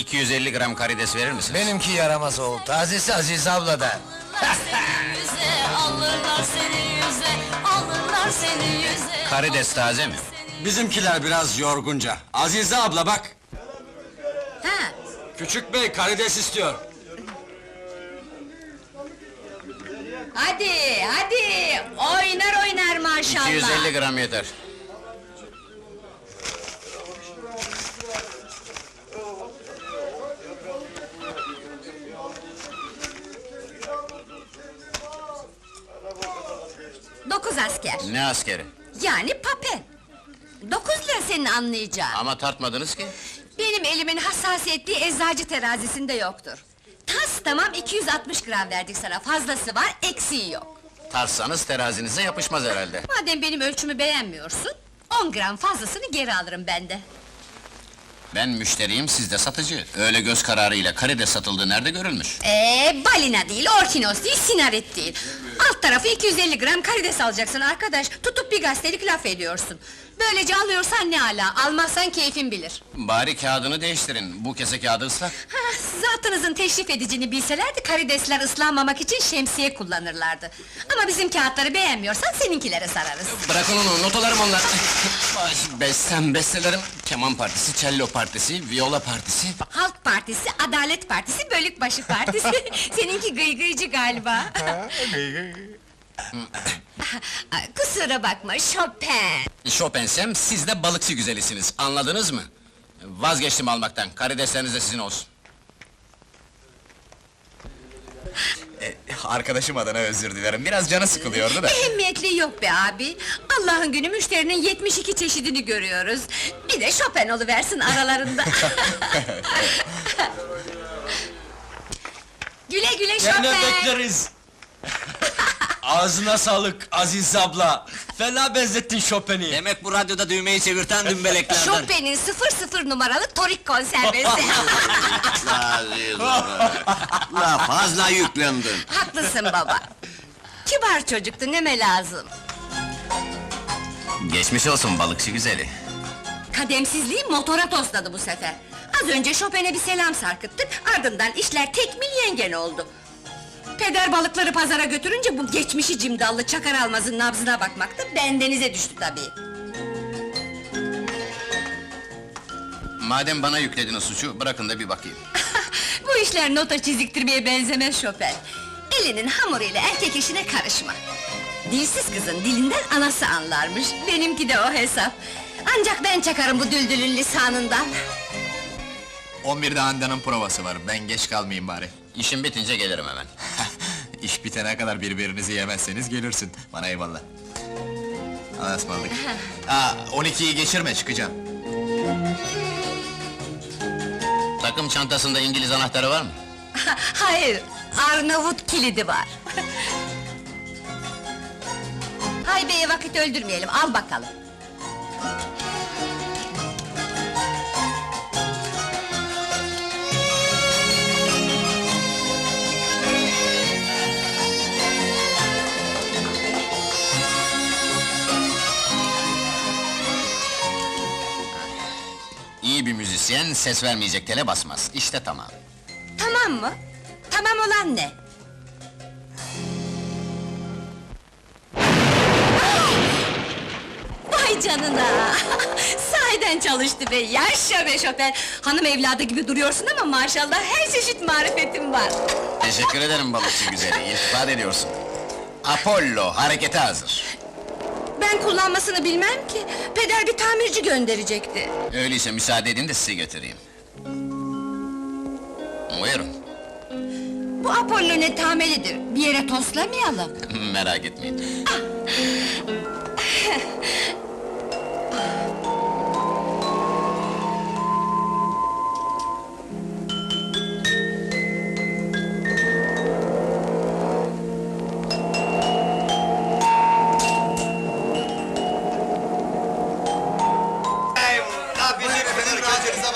250 gram karides verir misiniz? Benimki yaramaz oğul, tazesi Aziz abladan. Alırlar seni yüze, alırlar seni yüze, alırlar seni yüze. Karides taze mi? Bizimkiler biraz yorgunca. Azize abla bak. Ha, Küçük bey karides istiyor. hadi, hadi! Oynar oynar maşallah! 250 gram yeter. Dokuz asker, Ne askeri? yani papen. Dokuz lira senin anlayacağın. Ama tartmadınız ki. Benim elimin hassasiyetliği eczacı terazisinde yoktur. Tas tamam 260 gram verdik sana, fazlası var, eksiği yok. Tartsanız terazinize yapışmaz herhalde. Madem benim ölçümü beğenmiyorsun, 10 gram fazlasını geri alırım ben de. Ben müşteriyim, siz de satıcı. Öyle göz kararıyla karides satıldığı nerede görülmüş? Ee, balina değil, orkinos değil, sinaret değil. Alt tarafı 250 gram karides alacaksın arkadaş. Tutup bir gazetelik laf ediyorsun. Böylece alıyorsan ne ala, almazsan keyfin bilir. Bari kağıdını değiştirin, bu kese kağıdı ıslak. Ha, zatınızın teşrif edicini bilselerdi karidesler ıslanmamak için şemsiye kullanırlardı. Ama bizim kağıtları beğenmiyorsan seninkilere sararız. Bırakın onu, notalarım onlar. Bestem, bestelerim, keman partisi, cello partisi, viola partisi. Halk Partisi, Adalet Partisi, Bölükbaşı Partisi. Seninki gıygıycı galiba. Ay, Kusura bakma, Chopin. Chopin'sem, siz de balıkçı güzelisiniz, anladınız mı? Vazgeçtim almaktan, karidesleriniz de sizin olsun. Arkadaşım adına özür dilerim, biraz canı sıkılıyordu da. Ehemmiyetli yok be abi. Allah'ın günü müşterinin 72 çeşidini görüyoruz. Bir de Chopin oluversin aralarında. güle güle Chopin. Bekleriz. Ağzına sağlık Aziz abla. Fena benzettin Chopin'i. Demek bu radyoda düğmeyi çevirten dümbeleklerden. Chopin'in 00 numaralı torik konservesi. La fazla yüklendin. Haklısın baba. Kibar çocuktu, neme lazım. Geçmiş olsun balıkçı güzeli. Kademsizliği motora tosladı bu sefer. Az önce Chopin'e bir selam sarkıttık, ardından işler tekmil yengen oldu. Peder balıkları pazara götürünce bu geçmişi cimdallı çakar almazın nabzına bakmakta bendenize düştü tabii. Madem bana yüklediniz suçu, bırakın da bir bakayım. bu işler nota çiziktirmeye benzemez Chopin. Elinin hamuruyla erkek işine karışma. Dilsiz kızın dilinden anası anlarmış, benimki de o hesap. Ancak ben çakarım bu düldülün lisanından. 11'de Handan'ın provası var, ben geç kalmayayım bari. İşim bitince gelirim hemen. İş bitene kadar birbirinizi yemezseniz gelirsin, bana eyvallah. Allah'a ısmarladık. Aa, 12'yi geçirme, çıkacağım. Takım çantasında İngiliz anahtarı var mı? Hayır, Arnavut kilidi var. Hay beye vakit öldürmeyelim, al bakalım. Bir müzisyen, ses vermeyecek tele basmaz. İşte tamam. Tamam mı? Tamam olan ne? Vay canına! Sahiden çalıştı be, yaşa be Chopin! Hanım evladı gibi duruyorsun ama maşallah her çeşit marifetin var. Teşekkür ederim balıkçı güzeli, iltifat ediyorsun. Apollo, harekete hazır. Ben kullanmasını bilmem ki, peder bir tamirci gönderecekti. Öyleyse müsaade edin de sizi götüreyim. Buyurun, Bu Apollo ne tamelidir, bir yere toslamayalım. merak etmeyin.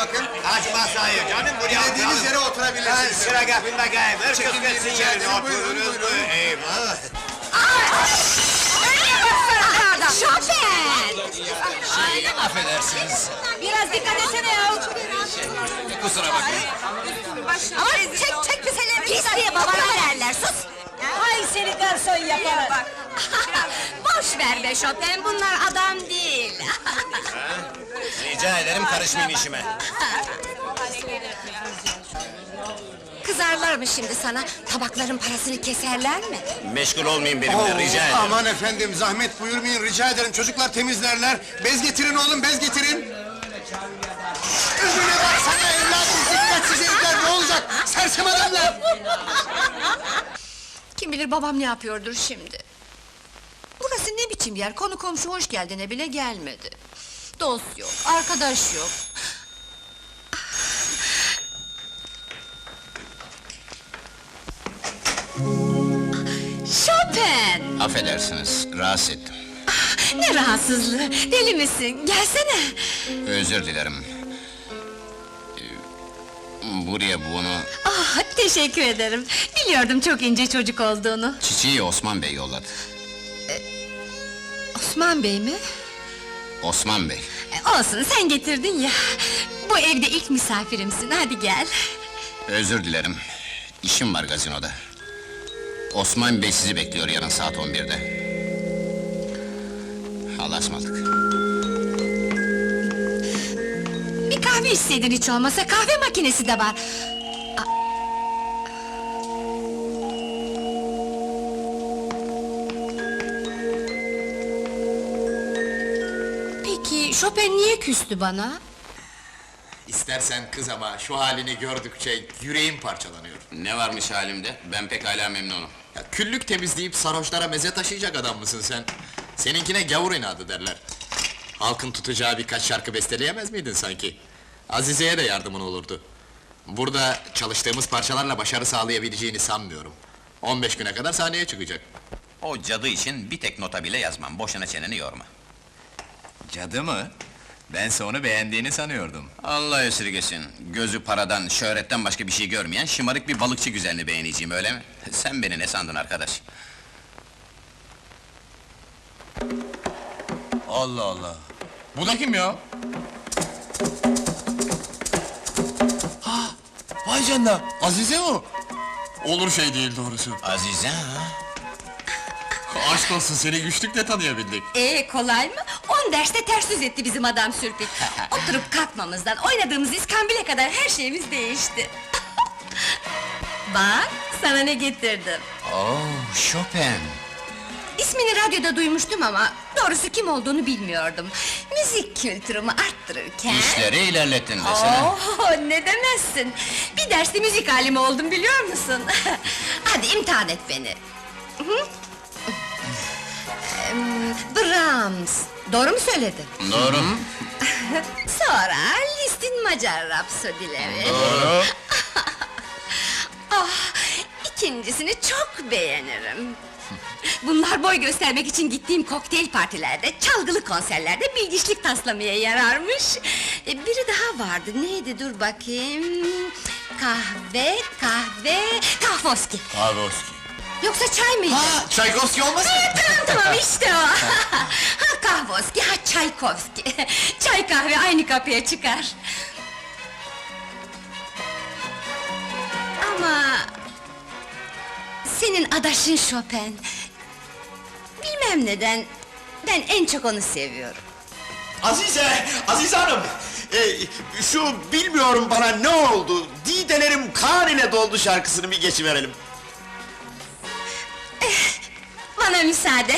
bakın. Açma sayı canım buraya Dilediğiniz yere oturabilirsiniz. Sıra kapında gayb, herkes Çekin gelsin yerine otururuz. Şoför! Şey, affedersiniz. Biraz dikkat etsene ya! Kusura bakmayın. Ama çek çek bir seni! Pis diye babana verler, sus! Hay seni garson yaparım! Ver be Chopin, bunlar adam değil! Rica ederim karışmayın işime. Kızarlar mı şimdi sana? Tabakların parasını keserler mi? Meşgul olmayın benimle rica ederim. Aman efendim zahmet buyurmayın rica ederim çocuklar temizlerler. Bez getirin oğlum bez getirin. Önüne baksana evladım dikkatsiz herifler ne olacak? Sersem adamlar. Kim bilir babam ne yapıyordur şimdi. Biçim yer? Konu komşu hoş geldine bile gelmedi. Dost yok, arkadaş yok. Chopin! Affedersiniz, rahatsız ettim. Ne rahatsızlığı, deli misin? Gelsene! Özür dilerim. Ee, Buraya bunu, Ah, teşekkür ederim. Biliyordum çok ince çocuk olduğunu. çiçeği Osman Bey yolladı. Osman Bey mi? Osman Bey. E, Olsun, sen getirdin ya. Bu evde ilk misafirimsin, hadi gel. Özür dilerim. İşim var gazinoda. Osman Bey sizi bekliyor yarın saat 11'de. Allah'a ısmarladık. Bir kahve içseydin hiç olmasa, kahve makinesi de var. Chopin niye küstü bana? İstersen kız ama şu halini gördükçe yüreğim parçalanıyor. Ne varmış halimde? Ben pek hala memnunum. Ya küllük temizleyip sarhoşlara meze taşıyacak adam mısın sen? Seninkine gavur inadı derler. Halkın tutacağı birkaç şarkı besteleyemez miydin sanki? Azize'ye de yardımın olurdu. Burada çalıştığımız parçalarla başarı sağlayabileceğini sanmıyorum. 15 güne kadar sahneye çıkacak. O cadı için bir tek nota bile yazmam. Boşuna çeneni yorma. Cadı mı? Bense onu beğendiğini sanıyordum. Allah esirgesin. Gözü paradan, şöhretten başka bir şey görmeyen şımarık bir balıkçı güzelini beğeneceğim öyle mi? Sen beni ne sandın arkadaş? Allah Allah! Bu da kim ya? Ha! Vay canına! Azize o! Olur şey değil doğrusu. Azize ha? Aşk olsun seni güçlükle tanıyabildik. Ee, kolay mı? On derste ters yüz etti bizim adam sürpik. Oturup kalkmamızdan, oynadığımız iskambile kadar her şeyimiz değişti. Bak, sana ne getirdim. Oo, Chopin. İsmini radyoda duymuştum ama doğrusu kim olduğunu bilmiyordum. Müzik kültürümü arttırırken... İşleri ilerlettin desene. Oh, ne demezsin! Bir derste müzik alimi oldum biliyor musun? Hadi imtihan et beni. Hı? Brahms, doğru mu söyledim? Doğru. Sonra Liszt'in Macar Rapsodileri. Doğru. Ah, ikincisini çok beğenirim. Bunlar boy göstermek için gittiğim kokteyl partilerde, çalgılı konserlerde bilgiçlik taslamaya yararmış. E, biri daha vardı, neydi dur bakayım... Kahve, kahve, kahvoski. Pavoski. Yoksa çay mıydı? Ha, Çaykovski olmasın? tamam tamam işte o! ha kahvoski, ha Çaykovski. Çay kahve aynı kapıya çıkar. Ama... Senin adaşın Chopin... Bilmem neden... Ben en çok onu seviyorum. Azize, Azize Hanım! Ee, şu bilmiyorum bana ne oldu, Didelerim kan ile doldu şarkısını bir geçiverelim. Bana müsaade.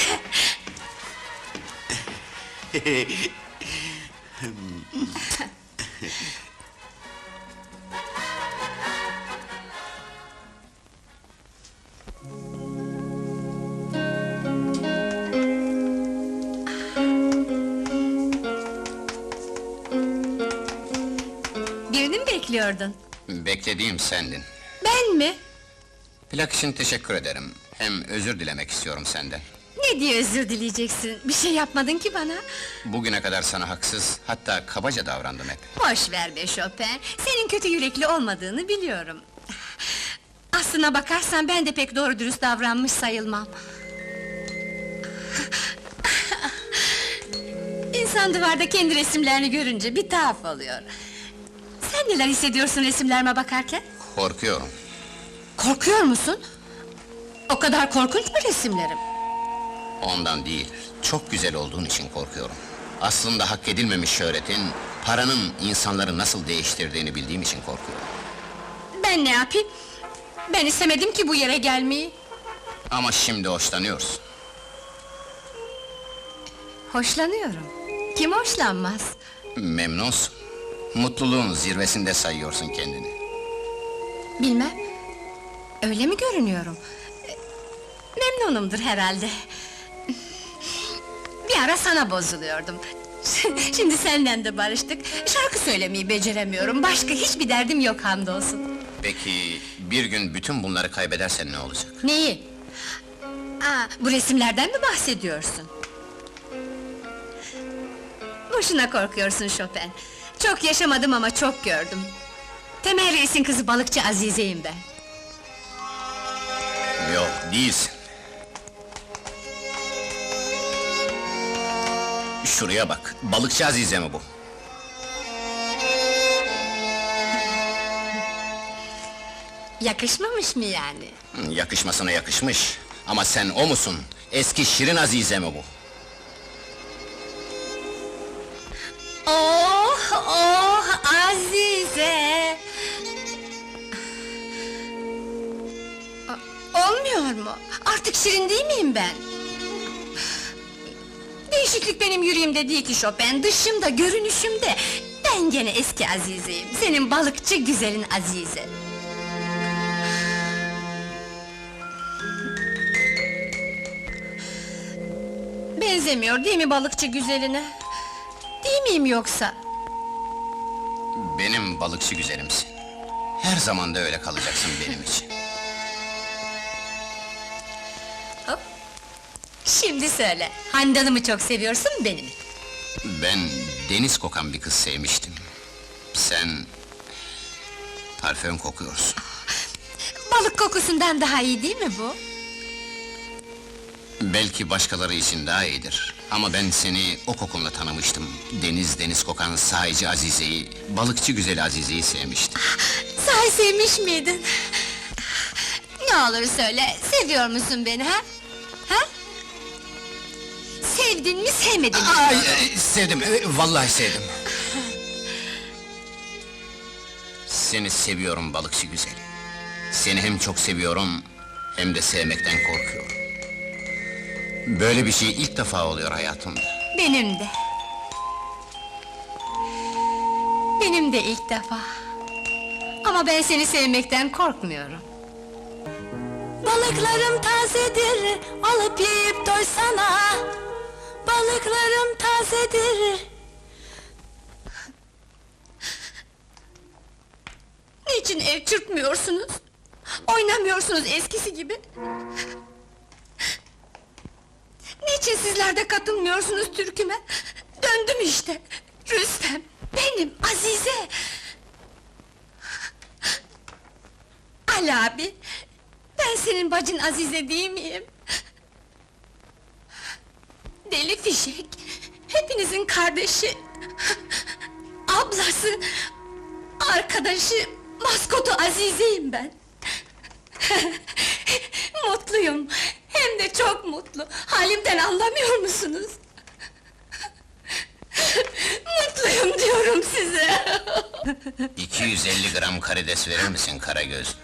Birini mi bekliyordun? Beklediğim sendin. Ben mi? Plak için teşekkür ederim. Hem özür dilemek istiyorum senden. Ne diye özür dileyeceksin? Bir şey yapmadın ki bana. Bugüne kadar sana haksız, hatta kabaca davrandım hep. Boş ver be Chopin, senin kötü yürekli olmadığını biliyorum. Aslına bakarsan ben de pek doğru dürüst davranmış sayılmam. İnsan duvarda kendi resimlerini görünce bir tuhaf oluyor. Sen neler hissediyorsun resimlerime bakarken? Korkuyorum. Korkuyor musun? O kadar korkunç mu resimlerim? Ondan değil, çok güzel olduğun için korkuyorum. Aslında hak edilmemiş şöhretin, paranın insanları nasıl değiştirdiğini bildiğim için korkuyorum. Ben ne yapayım? Ben istemedim ki bu yere gelmeyi. Ama şimdi hoşlanıyorsun. Hoşlanıyorum. Kim hoşlanmaz? Memnunsun. Mutluluğun zirvesinde sayıyorsun kendini. Bilmem. Öyle mi görünüyorum? Memnunumdur herhalde. Bir ara sana bozuluyordum. Şimdi senden de barıştık. Şarkı söylemeyi beceremiyorum. Başka hiçbir derdim yok hamdolsun. Peki, bir gün bütün bunları kaybedersen ne olacak? Neyi? Aa, bu resimlerden mi bahsediyorsun? Boşuna korkuyorsun Chopin. Çok yaşamadım ama çok gördüm. Temel Reis'in kızı balıkçı Azize'yim ben. Yok, değilsin. Şuraya bak, balıkçı Azize mi bu? Yakışmamış mı yani? Hı, Yakışmasına yakışmış. Ama sen o musun? Eski Şirin Azize mi bu? Oh, oh Azize! Olmuyor mu? Artık şirin değil miyim ben? Değişiklik benim yüreğimde değil ki Chopin, dışımda, görünüşümde. Ben gene eski Azize'yim, senin balıkçı güzelin Azize. Benzemiyor değil mi balıkçı güzeline? Değil miyim yoksa? Benim balıkçı güzelimsin. Her zaman da öyle kalacaksın benim için. Şimdi söyle, Handan'ı mı çok seviyorsun, beni mi? Ben deniz kokan bir kız sevmiştim. Sen... parfüm kokuyorsun. Balık kokusundan daha iyi değil mi bu? Belki başkaları için daha iyidir. Ama ben seni o kokunla tanımıştım. Deniz deniz kokan sahici Azize'yi, balıkçı güzel Azize'yi sevmiştim. Sahi sevmiş miydin? Ne olur söyle, seviyor musun beni ha? Ha? Sevdin mi, sevmedin mi? Ay, e, sevdim, e, vallahi sevdim. Seni seviyorum balıkçı güzel. Seni hem çok seviyorum, hem de sevmekten korkuyorum. Böyle bir şey ilk defa oluyor hayatımda. Benim de. Benim de ilk defa. Ama ben seni sevmekten korkmuyorum. Balıklarım tazedir, alıp yiyip doysana. Balıklarım tazedir. Niçin ev çırpmıyorsunuz? Oynamıyorsunuz eskisi gibi? Niçin sizler de katılmıyorsunuz türküme? Döndüm işte! Rüstem, benim, Azize! Ali abi, ben senin bacın Azize değil miyim? Deli fişek, hepinizin kardeşi, ablası, arkadaşı, maskotu Azize'yim ben. Mutluyum, hem de çok mutlu. Halimden anlamıyor musunuz? Mutluyum diyorum size. 250 gram karides verir misin Karagöz?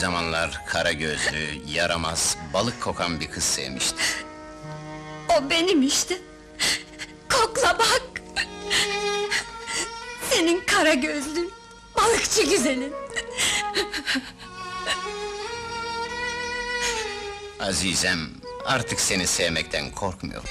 Zamanlar kara gözlü, yaramaz, balık kokan bir kız sevmiştim. O benim işte. Kokla bak! Senin kara gözlün, balıkçı güzelin. Azizem, artık seni sevmekten korkmuyorum.